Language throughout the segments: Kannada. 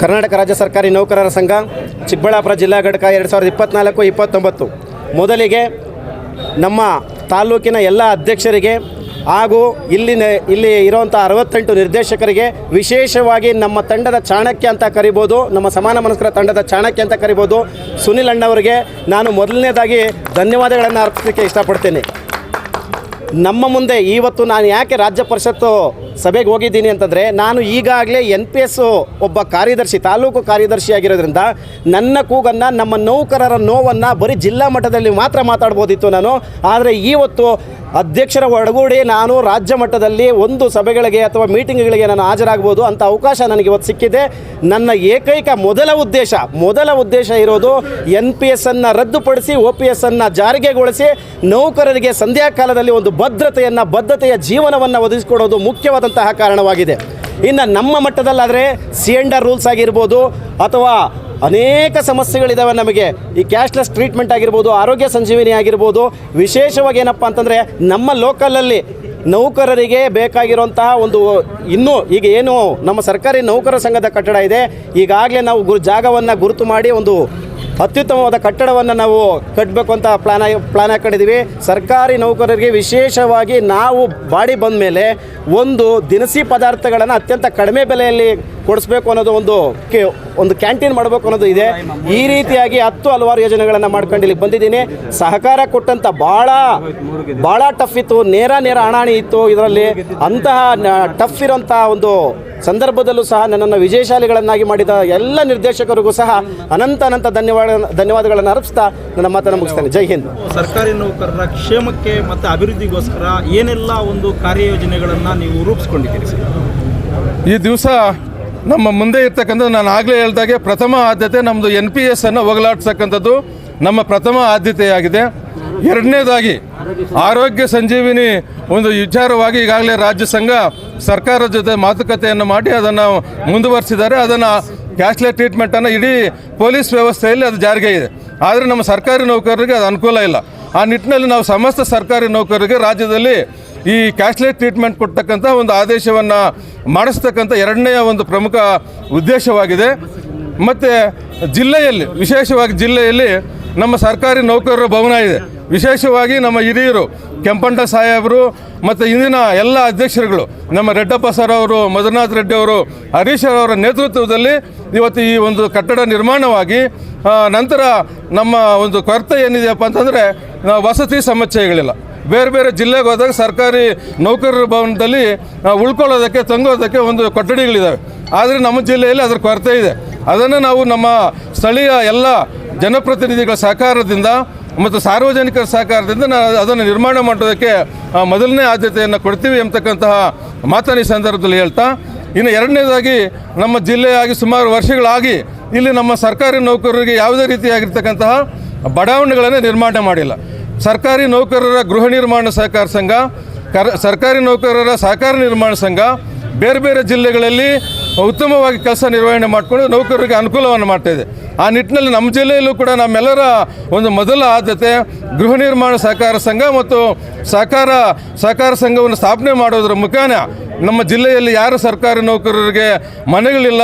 ಕರ್ನಾಟಕ ರಾಜ್ಯ ಸರ್ಕಾರಿ ನೌಕರರ ಸಂಘ, ಚಿಕ್ಕಬಳ್ಳಾಪುರ ಜಿಲ್ಲಾ ಘಟಕ ಎರಡು ಸಾವಿರದ ಇಪ್ಪತ್ತ್ನಾಲ್ಕು ಇಪ್ಪತ್ತೊಂಬತ್ತು. ಮೊದಲಿಗೆ ನಮ್ಮ ತಾಲೂಕಿನ ಎಲ್ಲ ಅಧ್ಯಕ್ಷರಿಗೆ ಹಾಗೂ ಇಲ್ಲಿನ ಇಲ್ಲಿ ಇರುವಂಥ ಅರವತ್ತೆಂಟು ನಿರ್ದೇಶಕರಿಗೆ ವಿಶೇಷವಾಗಿ ನಮ್ಮ ತಂಡದ ಚಾಣಕ್ಯ ಅಂತ ಕರಿಬೋದು, ನಮ್ಮ ಸಮಾನ ಮನಸ್ಕರ ತಂಡದ ಚಾಣಕ್ಯ ಅಂತ ಕರಿಬೋದು, ಸುನಿಲ್ ಅಣ್ಣವರಿಗೆ ನಾನು ಮೊದಲನೇದಾಗಿ ಧನ್ಯವಾದಗಳನ್ನು ಅರ್ಪಿಸಲಿಕ್ಕೆ ಇಷ್ಟಪಡ್ತೇನೆ. ನಮ್ಮ ಮುಂದೆ ಇವತ್ತು ನಾನು ಯಾಕೆ ರಾಜ್ಯ ಪರಿಷತ್ತು ಸಭೆಗೆ ಹೋಗಿದ್ದೀನಿ ಅಂತಂದರೆ ನಾನು ಈಗಾಗಲೇ ಎನ್ ಪಿ ಎಸ್ ಒಬ್ಬ ಕಾರ್ಯದರ್ಶಿ, ತಾಲೂಕು ಕಾರ್ಯದರ್ಶಿ ಆಗಿರೋದ್ರಿಂದ ನನ್ನ ಕೂಗನ್ನು, ನಮ್ಮ ನೌಕರರ ನೋವನ್ನು ಬರೀ ಜಿಲ್ಲಾ ಮಟ್ಟದಲ್ಲಿ ಮಾತ್ರ ಮಾತಾಡ್ಬೋದಿತ್ತು ನಾನು. ಆದರೆ ಇವತ್ತು ಅಧ್ಯಕ್ಷರ ಒಡಗೂಡಿ ನಾನು ರಾಜ್ಯ ಮಟ್ಟದಲ್ಲಿ ಒಂದು ಸಭೆಗಳಿಗೆ ಅಥವಾ ಮೀಟಿಂಗ್ಗಳಿಗೆ ನಾನು ಹಾಜರಾಗ್ಬೋದು ಅಂತ ಅವಕಾಶ ನನಗೆ ಇವತ್ತು ಸಿಕ್ಕಿದೆ. ನನ್ನ ಏಕೈಕ ಮೊದಲ ಉದ್ದೇಶ ಮೊದಲ ಉದ್ದೇಶ ಇರೋದು ಎನ್ ಪಿ ಎಸ್ ಅನ್ನು ರದ್ದುಪಡಿಸಿ ಒ ಪಿ ಎಸ್ ಅನ್ನು ಜಾರಿಗೆಗೊಳಿಸಿ ನೌಕರರಿಗೆ ಸಂಧ್ಯಾ ಕಾಲದಲ್ಲಿ ಒಂದು ಭದ್ರತೆಯನ್ನು, ಬದ್ಧತೆಯ ಜೀವನವನ್ನು ಒದಗಿಸಿಕೊಡೋದು ಮುಖ್ಯವಾದಂತಹ ಕಾರಣವಾಗಿದೆ. ಇನ್ನು ನಮ್ಮ ಮಟ್ಟದಲ್ಲಾದರೆ ಸಿ ಎಂಡರ್ ರೂಲ್ಸ್ ಆಗಿರ್ಬೋದು ಅಥವಾ ಅನೇಕ ಸಮಸ್ಯೆಗಳಿದ್ದಾವೆ ನಮಗೆ. ಈ ಕ್ಯಾಶ್ಲೆಸ್ ಟ್ರೀಟ್ಮೆಂಟ್ ಆಗಿರ್ಬೋದು, ಆರೋಗ್ಯ ಸಂಜೀವಿನಿ ಆಗಿರ್ಬೋದು, ವಿಶೇಷವಾಗಿ ಏನಪ್ಪ ಅಂತಂದರೆ ನಮ್ಮ ಲೋಕಲಲ್ಲಿ ನೌಕರರಿಗೆ ಬೇಕಾಗಿರುವಂತಹ ಒಂದು ಇನ್ನೂ ಈಗ ಏನು ನಮ್ಮ ಸರ್ಕಾರಿ ನೌಕರ ಸಂಘದ ಕಟ್ಟಡ ಇದೆ. ಈಗಾಗಲೇ ನಾವು ಗುರು ಜಾಗವನ್ನು ಗುರುತು ಮಾಡಿ ಒಂದು ಅತ್ಯುತ್ತಮವಾದ ಕಟ್ಟಡವನ್ನು ನಾವು ಕಟ್ಟಬೇಕು ಅಂತ ಪ್ಲಾನ್ ಪ್ಲಾನ್ ಹಾಕೊಂಡಿದ್ದೀವಿ. ಸರ್ಕಾರಿ ನೌಕರರಿಗೆ ವಿಶೇಷವಾಗಿ ನಾವು ಬಾಡಿ ಬಂದ ಮೇಲೆ ಒಂದು ದಿನಸಿ ಪದಾರ್ಥಗಳನ್ನು ಅತ್ಯಂತ ಕಡಿಮೆ ಬೆಲೆಯಲ್ಲಿ ಕೊಡಿಸ್ಬೇಕು ಅನ್ನೋದು ಒಂದು ಒಂದು ಕ್ಯಾಂಟೀನ್ ಮಾಡಬೇಕು ಅನ್ನೋದು ಇದೆ. ಈ ರೀತಿಯಾಗಿ ಹತ್ತು ಹಲವಾರು ಯೋಜನೆಗಳನ್ನು ಮಾಡ್ಕೊಂಡು ಇಲ್ಲಿ ಬಂದಿದ್ದೀನಿ. ಸಹಕಾರ ಕೊಟ್ಟಂಥ ಭಾಳ ಭಾಳ ಟಫ್ ಇತ್ತು. ನೇರ ನೇರ ಅಣಾಣಿ ಇತ್ತು ಇದರಲ್ಲಿ. ಅಂತಹ ಟಫ್ ಇರೋಂಥ ಒಂದು ಸಂದರ್ಭದಲ್ಲೂ ಸಹ ನನ್ನನ್ನು ವಿಜಯಶಾಲಿಗಳನ್ನಾಗಿ ಮಾಡಿದ ಎಲ್ಲ ನಿರ್ದೇಶಕರಿಗೂ ಸಹ ಅನಂತ ಅನಂತ ಧನ್ಯವಾದ. ಧನ್ಯವಾದಗಳನ್ನು ಅರ್ಪಿಸ್ತಾ ನನ್ನ ಮಾತನ್ನು ಮುಗಿಸ್ತೇನೆ. ಜೈ ಹಿಂದ್. ಸರ್ಕಾರಿ ನೌಕರರ ಕ್ಷೇಮಕ್ಕೆ ಮತ್ತು ಅಭಿವೃದ್ಧಿಗೋಸ್ಕರ ಏನೆಲ್ಲ ಒಂದು ಕಾರ್ಯಯೋಜನೆಗಳನ್ನು ನೀವು ರೂಪಿಸ್ಕೊಂಡಿದ್ದೀರಿ ಈ ದಿವಸ ನಮ್ಮ ಮುಂದೆ ಇರ್ತಕ್ಕಂಥ ನಾನು ಆಗಲೇ ಹೇಳ್ದಾಗೆ ಪ್ರಥಮ ಆದ್ಯತೆ ನಮ್ಮದು ಎನ್ ಪಿ ಎಸ್ ಅನ್ನು ಹೋಗಲಾಡ್ಸಕ್ಕಂಥದ್ದು ನಮ್ಮ ಪ್ರಥಮ ಆದ್ಯತೆಯಾಗಿದೆ. ಎರಡನೇದಾಗಿ ಆರೋಗ್ಯ ಸಂಜೀವಿನಿ ಒಂದು ವಿಚಾರವಾಗಿ ಈಗಾಗಲೇ ರಾಜ್ಯ ಸಂಘ ಸರ್ಕಾರದ ಜೊತೆ ಮಾತುಕತೆಯನ್ನು ಮಾಡಿ ಅದನ್ನು ಮುಂದುವರಿಸಿದ್ದಾರೆ. ಅದನ್ನು ಕ್ಯಾಶ್ಲೆಸ್ ಟ್ರೀಟ್ಮೆಂಟನ್ನು ಇಡೀ ಪೊಲೀಸ್ ವ್ಯವಸ್ಥೆಯಲ್ಲಿ ಅದು ಜಾರಿಗೆ ಇದೆ. ಆದರೆ ನಮ್ಮ ಸರ್ಕಾರಿ ನೌಕರರಿಗೆ ಅದು ಅನುಕೂಲ ಇಲ್ಲ. ಆ ನಿಟ್ಟಿನಲ್ಲಿ ನಾವು ಸಮಸ್ತ ಸರ್ಕಾರಿ ನೌಕರರಿಗೆ ರಾಜ್ಯದಲ್ಲಿ ಈ ಕ್ಯಾಶ್ಲೆಸ್ ಟ್ರೀಟ್ಮೆಂಟ್ ಕೊಡ್ತಕ್ಕಂಥ ಒಂದು ಆದೇಶವನ್ನು ಮಾಡಿಸ್ತಕ್ಕಂಥ ಎರಡನೆಯ ಒಂದು ಪ್ರಮುಖ ಉದ್ದೇಶವಾಗಿದೆ. ಮತ್ತು ಜಿಲ್ಲೆಯಲ್ಲಿ, ವಿಶೇಷವಾಗಿ ಜಿಲ್ಲೆಯಲ್ಲಿ ನಮ್ಮ ಸರ್ಕಾರಿ ನೌಕರರ ಭವನ ಇದೆ. ವಿಶೇಷವಾಗಿ ನಮ್ಮ ಹಿರಿಯರು ಕೆಂಪಂಡ ಸಾಹೇಬರು ಮತ್ತು ಇಂದಿನ ಎಲ್ಲ ಅಧ್ಯಕ್ಷರುಗಳು, ನಮ್ಮ ರೆಡ್ಡಪ್ಪ ಸರ್ ಅವರು ಮಧುನಾಥ್ ರೆಡ್ಡಿ ಅವರು, ಹರೀಶ್ ಅವರ ನೇತೃತ್ವದಲ್ಲಿ ಇವತ್ತು ಈ ಒಂದು ಕಟ್ಟಡ ನಿರ್ಮಾಣವಾಗಿ ನಂತರ ನಮ್ಮ ಒಂದು ಕೊರತೆ ಏನಿದೆಯಪ್ಪ ಅಂತಂದರೆ ವಸತಿ ಸಮಸ್ಯೆಗಳಿಲ್ಲ. ಬೇರೆ ಬೇರೆ ಜಿಲ್ಲೆಗೆ ಹೋದಾಗ ಸರ್ಕಾರಿ ನೌಕರರ ಭವನದಲ್ಲಿ ಉಳ್ಕೊಳ್ಳೋದಕ್ಕೆ, ತಂಗೋದಕ್ಕೆ ಒಂದು ಕೊಠಡಿಗಳಿದ್ದಾವೆ ಆದರೆ ನಮ್ಮ ಜಿಲ್ಲೆಯಲ್ಲಿ ಅದರ ಕೊರತೆ ಇದೆ. ಅದನ್ನು ನಾವು ನಮ್ಮ ಸ್ಥಳೀಯ ಎಲ್ಲ ಜನಪ್ರತಿನಿಧಿಗಳ ಸಹಕಾರದಿಂದ ಮತ್ತು ಸಾರ್ವಜನಿಕರ ಸಹಕಾರದಿಂದ ನಾವು ಅದನ್ನು ನಿರ್ಮಾಣ ಮಾಡೋದಕ್ಕೆ ಮೊದಲನೇ ಆದ್ಯತೆಯನ್ನು ಕೊಡ್ತೀವಿ ಎಂಬತಕ್ಕಂತಹ ಮಾತನ್ನು ಈ ಸಂದರ್ಭದಲ್ಲಿ ಹೇಳ್ತಾ, ಇನ್ನು ಎರಡನೇದಾಗಿ ನಮ್ಮ ಜಿಲ್ಲೆಯಾಗಿ ಸುಮಾರು ವರ್ಷಗಳಾಗಿ ಇಲ್ಲಿ ನಮ್ಮ ಸರ್ಕಾರಿ ನೌಕರರಿಗೆ ಯಾವುದೇ ರೀತಿಯಾಗಿರ್ತಕ್ಕಂತಹ ಬಡಾವಣೆಗಳನ್ನು ನಿರ್ಮಾಣ ಮಾಡಿಲ್ಲ. ಸರ್ಕಾರಿ ನೌಕರರ ಗೃಹ ನಿರ್ಮಾಣ ಸಹಕಾರ ಸಂಘ, ಕರ್, ಸರ್ಕಾರಿ ನೌಕರರ ಸಹಕಾರ ನಿರ್ಮಾಣ ಸಂಘ, ಬೇರೆ ಬೇರೆ ಜಿಲ್ಲೆಗಳಲ್ಲಿ ಉತ್ತಮವಾಗಿ ಕೆಲಸ ನಿರ್ವಹಣೆ ಮಾಡಿಕೊಂಡು ನೌಕರರಿಗೆ ಅನುಕೂಲವನ್ನು ಮಾಡ್ತಾ ಇದೆ. ಆ ನಿಟ್ಟಿನಲ್ಲಿ ನಮ್ಮ ಜಿಲ್ಲೆಯಲ್ಲೂ ಕೂಡ ನಮ್ಮೆಲ್ಲರ ಒಂದು ಮೊದಲ ಆದ್ಯತೆ ಗೃಹ ನಿರ್ಮಾಣ ಸಹಕಾರ ಸಂಘ ಮತ್ತು ಸಹಕಾರ ಸಹಕಾರ ಸಂಘವನ್ನು ಸ್ಥಾಪನೆ ಮಾಡೋದ್ರ ಮುಖಾನ ನಮ್ಮ ಜಿಲ್ಲೆಯಲ್ಲಿ ಯಾರು ಸರ್ಕಾರಿ ನೌಕರರಿಗೆ ಮನೆಗಳಿಲ್ಲ,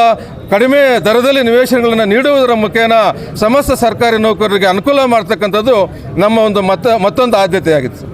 ಕಡಿಮೆ ದರದಲ್ಲಿ ನಿವೇಶನಗಳನ್ನು ನೀಡುವುದರ ಮುಖೇನ ಸಮಸ್ತ ಸರ್ಕಾರಿ ನೌಕರರಿಗೆ ಅನುಕೂಲ ಮಾಡ್ತಕ್ಕಂಥದ್ದು ನಮ್ಮ ಒಂದು ಮತ್ತ ಮತ್ತೊಂದು ಆದ್ಯತೆಯಾಗಿತ್ತು.